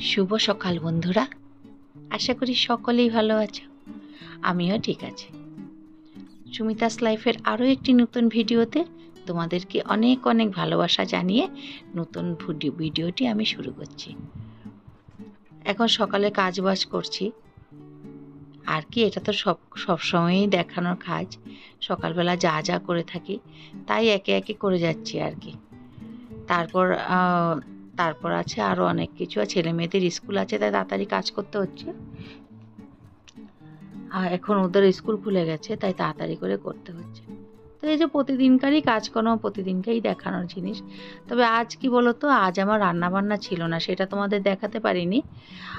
শুভ সকাল বন্ধুরা। আশা করি সকলেই ভালো আছো। আমিও ঠিক আছি। সুমিতাস লাইফের আরও একটি নতুন ভিডিওতে তোমাদেরকে অনেক অনেক ভালোবাসা জানিয়ে নতুন ভিডিও ভিডিওটি আমি শুরু করছি। এখন সকালে কাজ বাজ করছি। আর কি, এটা তো সব সবসময়ই দেখানোর কাজ। সকালবেলা যা যা করে থাকি, তাই একে একে করে যাচ্ছি আর কি। তারপর তারপর আছে আরও অনেক কিছু, আর ছেলে মেয়েদের স্কুল আছে, তাই তাড়াতাড়ি কাজ করতে হচ্ছে। আর এখন ওদের স্কুল খুলে গেছে, তাই তাড়াতাড়ি করে করতে হচ্ছে। তো এই যে প্রতিদিনকারই কাজকর্ম, প্রতিদিনকেই দেখানোর জিনিস। তবে আজ কি বলো তো আজ আমার রান্না বান্না ছিল না, সেটা তোমাদের দেখাতে পারিনি।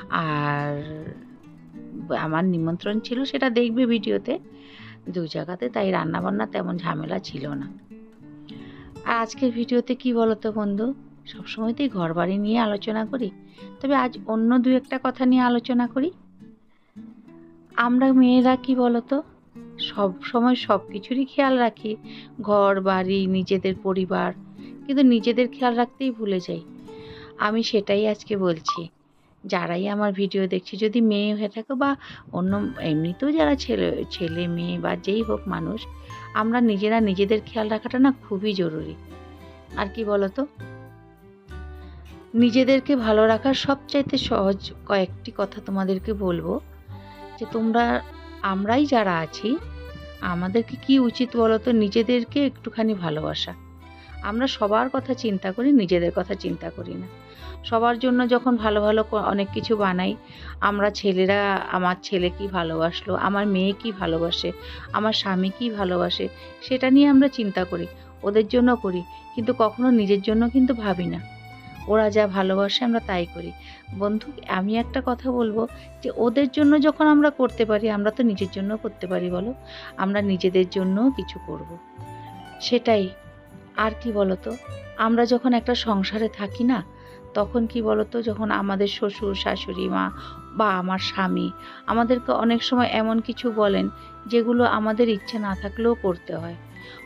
আর আমার নিমন্ত্রণ ছিল, সেটা দেখবে ভিডিওতে। দু জায়গাতে, তাই রান্না বান্না তেমন ঝামেলা ছিল না। আর আজকের ভিডিওতে কি বলো তো বন্ধু? সবসময়তেই ঘর বাড়ি নিয়ে আলোচনা করি, তবে আজ অন্য দু একটা কথা নিয়ে আলোচনা করি। আমরা মেয়েরা কি বলতো? সব সময় সব কিছুরই খেয়াল রাখি ঘর বাড়ি নিজেদের পরিবার, কিন্তু নিজেদের খেয়াল রাখতেই ভুলে যাই। আমি সেটাই আজকে বলছি। যারাই আমার ভিডিও দেখছি, যদি মেয়ে হয়ে থাকো বা অন্য, এমনিতেও যারা ছেলে ছেলে, মেয়ে বা যেই হোক মানুষ, আমরা নিজেরা নিজেদের খেয়াল রাখাটা না খুবই জরুরি। আর কি বলতো? নিজেদেরকে ভালো রাখার সবচাইতে সহজ কয়েকটি কথা তোমাদেরকে বলব, যে তোমরা, আমরাই যারা আছি, আমাদেরকে কি উচিত বলো তো নিজেদেরকে একটুখানি ভালোবাসা। আমরা সবার কথা চিন্তা করি, নিজেদের কথা চিন্তা করি না। সবার জন্য যখন ভালো ভালো অনেক কিছু বানাই, আমরা ছেলেরা, আমার ছেলে কি ভালোবাসলো? আমার মেয়ে কি ভালোবাসে? আমার স্বামী কি ভালোবাসে? সেটা নিয়ে আমরা চিন্তা করি, ওদের জন্য করি, কিন্তু কখনো নিজের জন্য কিন্তু ভাবি না। ওরা যা ভালোবাসে আমরা তাই করি। বন্ধু, আমি একটা কথা বলব যে, ওদের জন্য যখন আমরা করতে পারি, আমরা তো নিজের জন্য করতে পারি, বলো? আমরা নিজেদের জন্য কিছু করব। সেটাই। আর কি বলতো? আমরা যখন একটা সংসারে থাকি না, তখন কি বলতো? যখন আমাদের শ্বশুর, শাশুড়ি মা বা আমার স্বামী আমাদেরকে অনেক সময় এমন কিছু বলেন যেগুলো আমাদের ইচ্ছে না থাকলেও করতে হয়।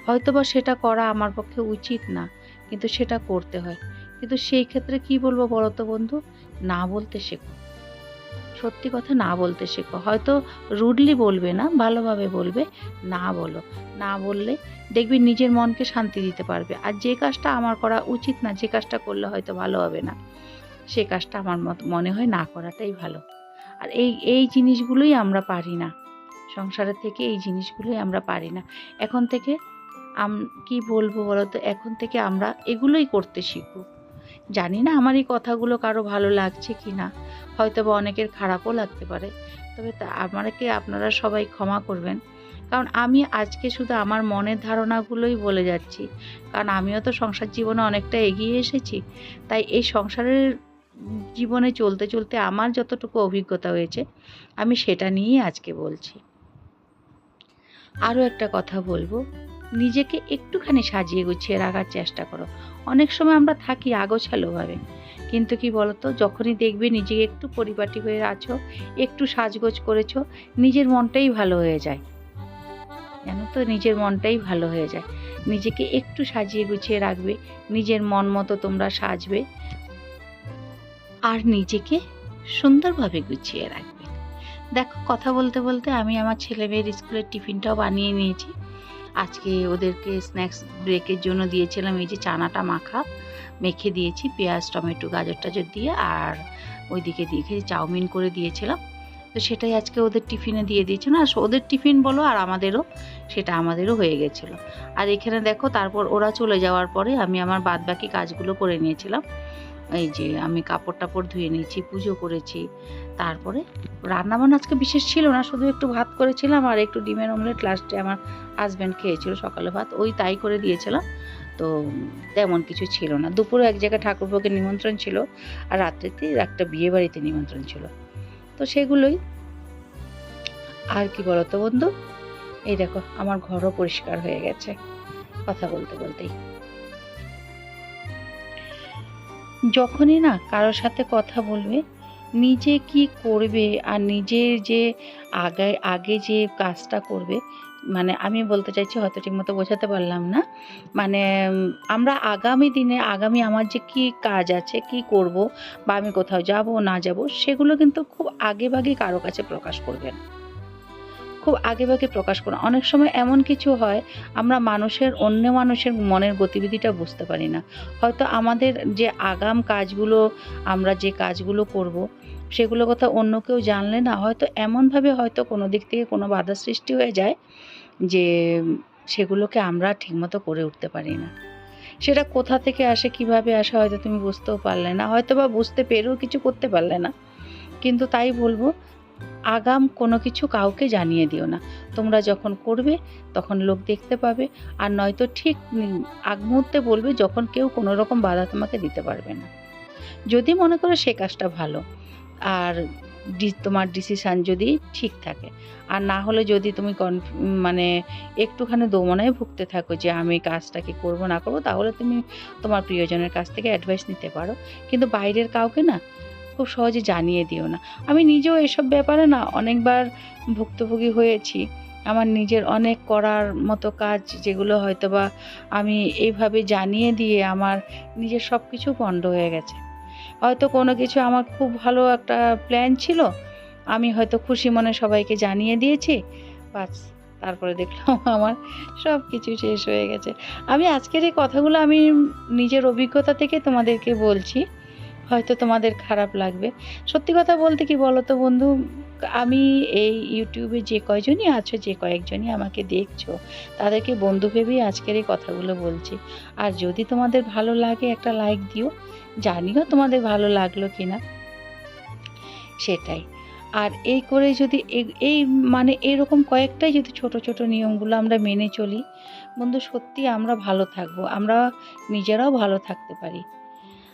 হয়তোবা সেটা করা আমার পক্ষে উচিত না, কিন্তু সেটা করতে হয়। কিন্তু সেই ক্ষেত্রে কি বলব বলো তো বন্ধু? না বলতে শেখো। সত্যি কথা না বলতে শেখো। হয়তো রুডলি বলবে না, ভালোভাবে বলবে, না বলো। না বললে দেখবি নিজের মনকে শান্তি দিতে পারবে। আর যে কাজটা আমার করা উচিত না, যে কাজটা করলে হয়তো ভালো হবে না, সে কাজটা আমার মত মনে হয় না করাটাই ভালো। আর এই এই জিনিসগুলোই আমরা পারি না। সংসারের থেকে এই জিনিসগুলোই আমরা পারি না। এখন থেকে আম, কি বলব বলো তো এখন থেকে আমরা এগুলোই করতে শিখব। জানি না আমার এই কথাগুলো কারও ভালো লাগছে কি না হয়তো বা অনেকের খারাপও লাগতে পারে। তবে তা, আমাকে আপনারা সবাই ক্ষমা করবেন। কারণ আমি আজকে শুধু আমার মনের ধারণাগুলোই বলে যাচ্ছি। কারণ আমিও তো সংসার জীবনে অনেকটা এগিয়ে এসেছি। তাই এই সংসারের জীবনে চলতে চলতে আমার যতটুকু অভিজ্ঞতা হয়েছে, আমি সেটা নিয়েই আজকে বলছি। আরও একটা কথা বলব। নিজেকে একটুখানি সাজিয়ে গুছিয়ে রাখার চেষ্টা করো। অনেক সময় আমরা থাকি আগোছালোভাবে। কিন্তু কি বলতো, যখনই দেখবে নিজেকে একটু পরিপাটি হয়ে আছো, একটু সাজগোজ করেছ, নিজের মনটাই ভালো হয়ে যায়। জানো তো, নিজের মনটাই ভালো হয়ে যায়। নিজেকে একটু সাজিয়ে গুছিয়ে রাখবে, নিজের মন মতো তোমরা সাজবে আর নিজেকে সুন্দরভাবে গুছিয়ে রাখবে। দেখো, কথা বলতে বলতে আমি আমার ছেলে মেয়ের স্কুলের টিফিনটাও বানিয়ে নিয়েছি। আজকে ওদেরকে স্ন্যাক্স ব্রেকের জন্য দিয়েছিলাম, এই যে চানাটা মাখা, মেখে দিয়েছি, পেঁয়াজ, টমেটো, গাজর টাজর দিয়ে, আর ওইদিকে দিয়ে চাউমিন করে দিয়েছিলাম। তো সেটাই আজকে ওদের টিফিনে দিয়ে দিয়েছে। না, ওদের টিফিন বলো আর আমাদেরও, সেটা আমাদেরও হয়ে গেছিল। আর এখানে দেখো, তারপর ওরা চলে যাওয়ার পরে আমি আমার বাদ বাকি কাজগুলো করে নিয়েছিলাম। এই যে আমি কাপড় টাপড় ধুয়ে নিয়েছি, পুজো করেছি। তারপরে রান্নাবান্না আজকে বিশেষ ছিল না, শুধু একটু ভাত করেছিলাম আর একটু ডিমের অমলেট লাস্টে আমার হাজব্যান্ড খেয়েছিল সকালে ভাত, ওই তাই করে দিয়েছিলাম। তো তেমন কিছু ছিল না। দুপুরে এক জায়গায় ঠাকুরপোকে নিমন্ত্রণ ছিল আর রাত্রিতে একটা বিয়ে বাড়িতে নিমন্ত্রণ ছিল। তো সেগুলোই। আর কি বলতো বন্ধু? এই দেখো, আমার ঘরও পরিষ্কার হয়ে গেছে। কথা বলতে বলতেই। যখনই না কারোর সাথে কথা বলবে, নিজে কি করবে আর নিজের যে আগে আগে যে কাজটা করবে মানে আমি বলতে চাইছি হয়তো ঠিকমতো বোঝাতে পারলাম না মানে আমরা আগামী দিনে, আগামী আমার যে কি কাজ আছে, কি করব বা আমি কোথাও যাব, না যাব, সেগুলো কিন্তু খুব আগে ভাগে কারও কাছে প্রকাশ করবেন খুব আগে ভাগে প্রকাশ করুন অনেক সময় এমন কিছু হয়, আমরা মানুষের, অন্য মানুষের মনের গতিবিধিটা বুঝতে পারি না। হয়তো আমাদের যে আগাম কাজগুলো, আমরা যে কাজগুলো করব সেগুলো কথা অন্য কেউ জানলে না, হয়তো এমনভাবে হয়তো কোনো দিক থেকে কোনো বাধা সৃষ্টি হয়ে যায় যে সেগুলোকে আমরা ঠিকমতো করে উঠতে পারি না। সেটা কোথা থেকে আসে, কীভাবে আসে, হয়তো তুমি বুঝতেও পারলে না। হয়তো বা বুঝতে পেরেও কিছু করতে পারলে না। কিন্তু তাই বলব আগাম কোনো কিছু কাউকে জানিয়ে দিও না। তোমরা যখন করবে, তখন লোক দেখতে পাবে, আর নয়তো ঠিক আগ মুহূর্তে বলবে যখন কেউ কোনো রকম বাধা তোমাকে দিতে পারবে না। যদি মনে করো সে কাজটা ভালো, আর তোমার ডিসিশান যদি ঠিক থাকে, আর না হলে যদি তুমি মানে একটুখানি দোমনায় ভুগতে থাকো যে আমি কাজটা কি করব, না করব, তাহলে তুমি তোমার প্রিয়জনের কাছ থেকে অ্যাডভাইস নিতে পারো। কিন্তু বাইরের কাউকে না খুব সহজে জানিয়ে দিও না। আমি নিজেও এসব ব্যাপারে না অনেকবার ভুক্তভোগী হয়েছি। আমার নিজের অনেক করার মতো কাজ যেগুলো হয়তো বা আমি এইভাবে জানিয়ে দিয়ে আমার নিজের সব কিছু পণ্ড হয়ে গেছে। হয়তো কোনো কিছু আমার খুব ভালো একটা প্ল্যান ছিল, আমি হয়তো খুশি মনে সবাইকে জানিয়ে দিয়েছি, বাস তারপরে দেখলাম আমার সব কিছু শেষ হয়ে গেছে। আমি আজকের এই কথাগুলো আমি নিজের অভিজ্ঞতা থেকে তোমাদেরকে বলছি। হয়তো তোমাদের খারাপ লাগবে। সত্যি কথা বলতে কি বলো তো বন্ধু, আমি এই ইউটিউবে যে কয়জনই আছো, যে কয়েকজনই আমাকে দেখছ, তাদেরকে বন্ধু ভেবেই আজকের এই কথাগুলো বলছি। আর যদি তোমাদের ভালো লাগে একটা লাইক দিও, জানিও তোমাদের ভালো লাগল কি না সেটাই। আর এই করে যদি এই মানে এরকম কয়েকটাই যদি ছোট ছোট নিয়মগুলো আমরা মেনে চলি, বন্ধু সত্যি আমরা ভালো থাকব, আমরা নিজেরাও ভালো থাকতে পারি।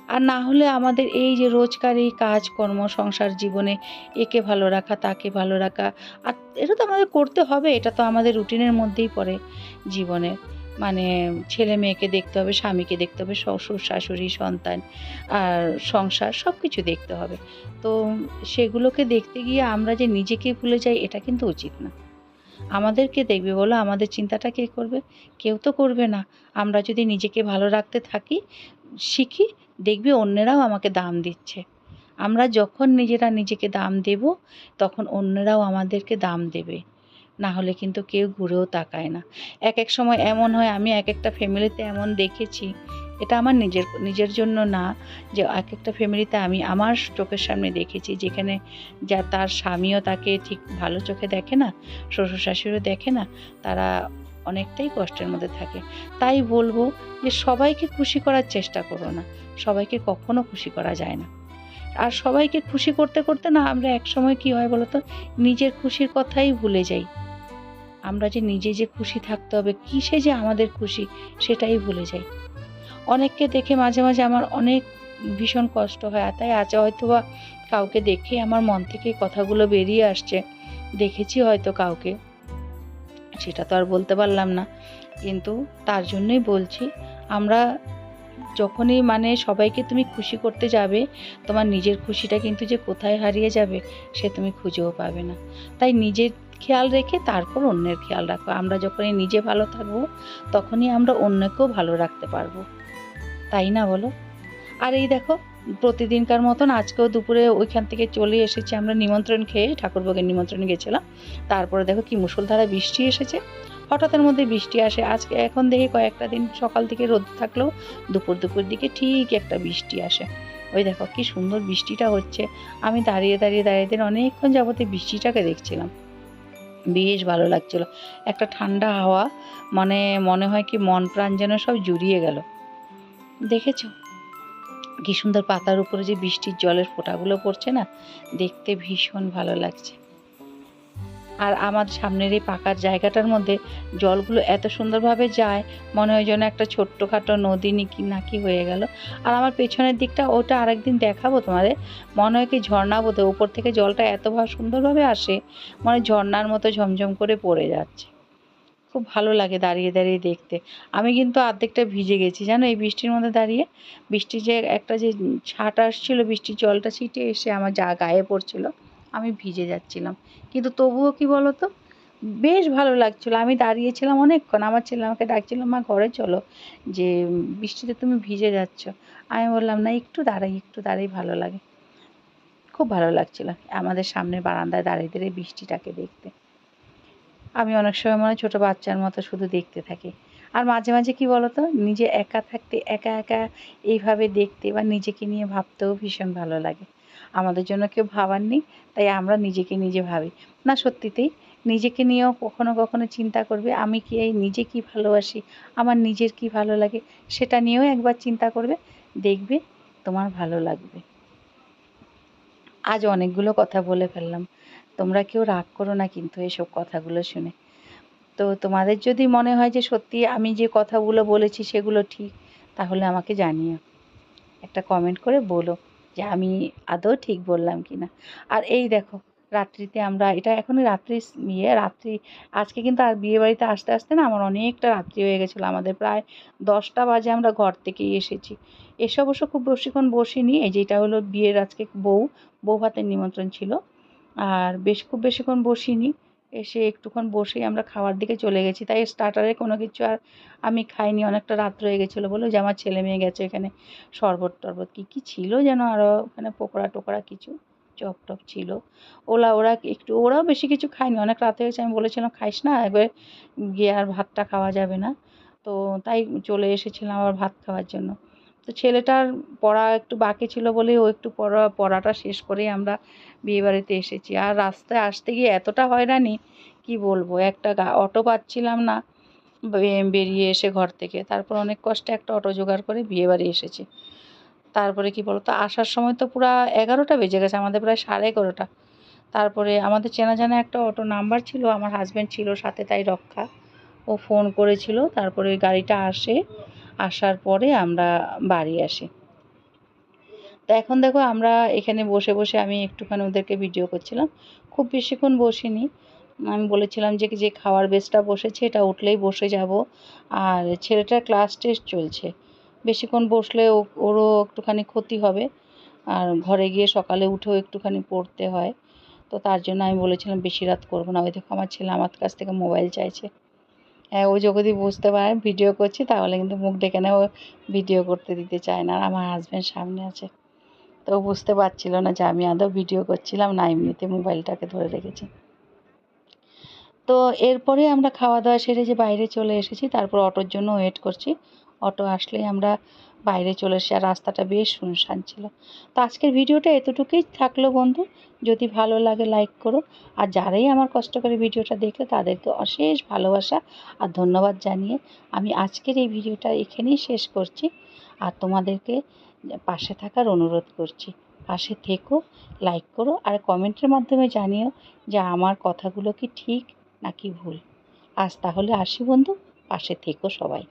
আর না হলে আমাদের এই যে রোজকার এই কাজকর্ম, সংসার জীবনে একে ভালো রাখা, তাকে ভালো রাখা, আর এটা তো আমাদের করতে হবে, এটা তো আমাদের রুটিনের মধ্যেই পড়ে জীবনের মানে ছেলে মেয়েকে দেখতে হবে, স্বামীকে দেখতে হবে, শ্বশুর, শাশুড়ি, সন্তান আর সংসার সব কিছু দেখতে হবে। তো সেগুলোকে দেখতে গিয়ে আমরা যে নিজেকে ভুলে যাই, এটা কিন্তু উচিত না। আমাদেরকে দেখবে বলো, আমাদের চিন্তাটা কে করবে? কেউ তো করবে না। আমরা যদি নিজেকে ভালো রাখতে থাকি শিখি, দেখবি অন্যেরাও আমাকে দাম দিচ্ছে। আমরা যখন নিজেরা নিজেকে দাম দেব, তখন অন্যরাও আমাদেরকে দাম দেবে। না হলে কিন্তু কেউ ঘুরেও তাকায় না। এক এক সময় এমন হয়, আমি এক একটা ফ্যামিলিতে এমন দেখেছি, এটা আমার নিজের নিজের জন্য না, যে এক একটা ফ্যামিলিতে আমি আমার চোখের সামনে দেখেছি, যেখানে যা তার স্বামীও তাকে ঠিক ভালো চোখে দেখে না শ্বশুর শাশুড়িও দেখে না, তারা অনেকটাই কষ্টের মধ্যে থাকে। তাই বলব যে সবাইকে খুশি করার চেষ্টা করো না। সবাইকে কখনো খুশি করা যায় না। আর সবাইকে খুশি করতে করতে না আমরা এক সময় কি হয় বলতো? নিজের খুশির কথাই ভুলে যাই। আমরা যে নিজে যে খুশি থাকতে হবে, কিসে যে আমাদের খুশি সেটাই ভুলে যাই। অনেককে দেখে মাঝে মাঝে আমার অনেক ভীষণ কষ্ট হয়। তাই আজ হয়তো বা কাউকে দেখে আমার মন থেকে কথাগুলো বেরিয়ে আসছে। দেখেছি হয়তো কাউকে। সেটা তো আর বলতে পারলাম না। কিন্তু তার জন্যই বলছি, আমরা যখনই মানে সবাইকে তুমি খুশি করতে যাবে, তোমার নিজের খুশিটা কিন্তু যে কোথায় হারিয়ে যাবে, সে তুমি খুঁজেও পাবে না। তাই নিজের খেয়াল রেখে তারপর অন্যের খেয়াল রাখো। আমরা যখনই নিজে ভালো থাকব, তখনই আমরা অন্যকেও ভালো রাখতে পারব। তাই না বলো? আর এই দেখো প্রতিদিনকার মতন আজকেও দুপুরে ওইখান থেকে চলে এসেছি আমরা নিমন্ত্রণ খেয়ে ঠাকুরবাগের নিমন্ত্রণে গেছিলাম। তারপরে দেখো কি মুসলধারা বৃষ্টি এসেছে। হঠাৎের মধ্যে বৃষ্টি আসে। আজকে এখন দেখি কয়েকটা দিন সকাল থেকে রোদ থাকলেও দুপুর দুপুর দিকে ঠিক একটা বৃষ্টি আসে। ওই দেখো কি সুন্দর বৃষ্টিটা হচ্ছে। আমি দাঁড়িয়ে দাঁড়িয়ে দাঁড়িয়ে দাঁড়িয়ে অনেকক্ষণ যাবতে বৃষ্টিটাকে দেখছিলাম। বেশ ভালো লাগছিল। একটা ঠান্ডা হাওয়া মানে মনে হয় কি মন প্রাণ যেন সব জুড়িয়ে গেল। দেখেছ? কি সুন্দর পাতার উপরে যে বৃষ্টির জলের ফোঁটাগুলো পড়ছে না, দেখতে ভীষণ ভালো লাগছে। আর আমার সামনের এই পাকার জায়গাটার মধ্যে জলগুলো এত সুন্দরভাবে যায়, মনে হয় যেন একটা ছোট্টখাটো নদী নাকি নাকি হয়ে গেল। আর আমার পেছনের দিকটা ওটা আরেকদিন দেখাবো তোমাদের। মনে হয় কি ঝর্ণা বোধ উপর থেকে জলটা এত সুন্দরভাবে আসে মানে ঝর্ণার মতো ঝমঝম করে পড়ে যাচ্ছে। খুব ভালো লাগে দাঁড়িয়ে দাঁড়িয়ে দেখতে। আমি কিন্তু অর্ধেকটা ভিজে গেছি, জানো? এই বৃষ্টির মধ্যে দাঁড়িয়ে বৃষ্টি যে একটা যে ছাট আসছিল বৃষ্টির জলটা ছিটে এসে আমার যা গায়ে পড়ছিল, আমি ভিজে যাচ্ছিলাম। কিন্তু তবুও কি বলো তো বেশ ভালো লাগছিল। আমি দাঁড়িয়েছিলাম অনেকক্ষণ। আমার ছেলে আমাকে ডাকছিল, মা, ঘরে চলো। যে, বৃষ্টিতে তুমি ভিজে যাচ্ছ। আমি বললাম, না, একটু দাঁড়াই একটু দাঁড়াই, ভালো লাগে। খুব ভালো লাগছিল আমাদের সামনের বারান্দায় দাঁড়িয়ে দাঁড়িয়ে বৃষ্টিটাকে দেখতে। আমি অনেক সময় মনে ছোটো বাচ্চার মতো শুধু দেখতে থাকি। আর মাঝে মাঝে কি বলতো? নিজে একা থাকতে, একা একা এইভাবে দেখতে বা নিজেকে নিয়ে ভাবতেও ভীষণ ভালো লাগে। আমাদের জন্য কেউ ভাবার নেই, তাই আমরা নিজেকে নিজে ভাবি। না, সত্যিতেই নিজেকে নিয়েও কখনো কখনো চিন্তা করবে, আমি কি এই নিজে কি ভালোবাসি, আমার নিজের কি ভালো লাগে, সেটা নিয়েও একবার চিন্তা করবে, দেখবে তোমার ভালো লাগবে। আজ অনেকগুলো কথা বলে ফেললাম। তোমরা কেউ রাগ করো না কিন্তু এসব কথাগুলো শুনে। তো তোমাদের যদি মনে হয় যে সত্যি আমি যে কথাগুলো বলেছি সেগুলো ঠিক, তাহলে আমাকে জানিও। একটা কমেন্ট করে বলো যে আমি আদৌ ঠিক বললাম কি না আর এই দেখো, রাত্রিতে আমরা, এটা এখন রাত্রি ইয়ে রাত্রি, আজকে কিন্তু আর বিয়ে বাড়িতে আসতে আসতে না আমার অনেকটা রাত্রি হয়ে গেছিল। আমাদের প্রায় দশটা বাজে আমরা ঘর থেকেই এসেছি। এসে অবশ্য খুব বেশিক্ষণ বসিনি। এই যেটা হলো বিয়ের আজকে বউ বউ ভাতের নিমন্ত্রণ ছিল। আর বেশ, খুব বেশিক্ষণ বসিনি। এসে একটুক্ষণ বসেই আমরা খাওয়ার দিকে চলে গেছি। তাই স্টার্টারে কোনো কিছু আর আমি খাইনি, অনেকটা রাত হয়ে গেছিল বলে যে আমার ছেলে মেয়ে গেছে এখানে শরবত টরবত। কী কী ছিল যেন আরও ওখানে পকোড়া টোকরা কিছু চপ টপ ছিল। ওরা ওরা একটু, ওরাও বেশি কিছু খায়নি। অনেক রাতে হয়েছে, আমি বলেছিলাম, খাইস না, একবার গিয়ে আর ভাতটা খাওয়া যাবে না। তো তাই চলে এসেছিলাম আবার ভাত খাওয়ার জন্য। তো ছেলেটার পড়া একটু বাকি ছিল বলে ও একটু পড়া, পড়াটা শেষ করেই আমরা বিয়েবাড়িতে এসেছি। আর রাস্তায় আসতে গিয়ে এতটা হয়রানি, কি বলব? একটা অটো পাচ্ছিলাম না বেরিয়ে এসে ঘর থেকে। তারপর অনেক কষ্টে একটা অটো জোগাড় করে বিয়েবাড়ি এসেছি। তারপরে কি বলতো? আসার সময় তো পুরো এগারোটা বেজে গেছে, আমাদের প্রায় সাড়ে এগারোটা। তারপরে আমাদের চেনা জানা একটা অটো নাম্বার ছিল, আমার হাজব্যান্ড ছিল সাথে তাই রক্ষা। ও ফোন করেছিল, তারপরে গাড়িটা আসে আসার পরে আমরা বাড়ি আসি। তো এখন দেখো আমরা এখানে বসে বসে আমি একটুখানি ওদেরকে ভিডিও করছিলাম। খুব বেশিক্ষণ বসিনি। আমি বলেছিলাম যে যে খাওয়ার বেসটা বসেছে, এটা উঠলেই বসে যাব। আর ছেলেটার ক্লাস টেস্ট চলছে। বেশিক্ষণ বসলে ওরও একটুখানি ক্ষতি হবে। আর ঘরে গিয়ে সকালে উঠেও একটুখানি পড়তে হয়। তো তার জন্য আমি বলেছিলাম, বেশি রাত করব না। ওই দেখো আমার ছেলে আমার কাছ থেকে মোবাইল চাইছে। হ্যাঁ ও যদি বুঝতে পারে ভিডিও করছি, তাহলে কিন্তু মুখ ডেকে নেয়। ও ভিডিও করতে দিতে চায় না। আর আমার হাজব্যান্ড সামনে আছে। তো ও বুঝতে পারছিল না যে আমি আদৌ ভিডিও করছিলাম না, এমনিতে মোবাইলটাকে ধরে রেখেছি। তো এরপরে আমরা খাওয়া দাওয়া সেরে যে বাইরে চলে এসেছি, তারপর অটোর জন্য ওয়েট করছি। অটো আসলেই আমরা বাইরে চলে এসেছি আর রাস্তাটা বেশ শুনশান ছিল। তো আজকের ভিডিওটা এতটুকুই থাকল বন্ধু। যদি ভালো লাগে লাইক করো। আর যারাই আমার কষ্ট করে ভিডিওটা দেখলে তাদেরকে অশেষ ভালোবাসা আর ধন্যবাদ জানিয়ে আমি আজকের এই ভিডিওটা এখানেই শেষ করছি। আর তোমাদেরকে পাশে থাকার অনুরোধ করছি। পাশে থেকো, লাইক করো আর কমেন্টের মাধ্যমে জানিও যে আমার কথাগুলো কি ঠিক নাকি ভুল। আজ তাহলে আসি বন্ধু। পাশে থেকো সবাই।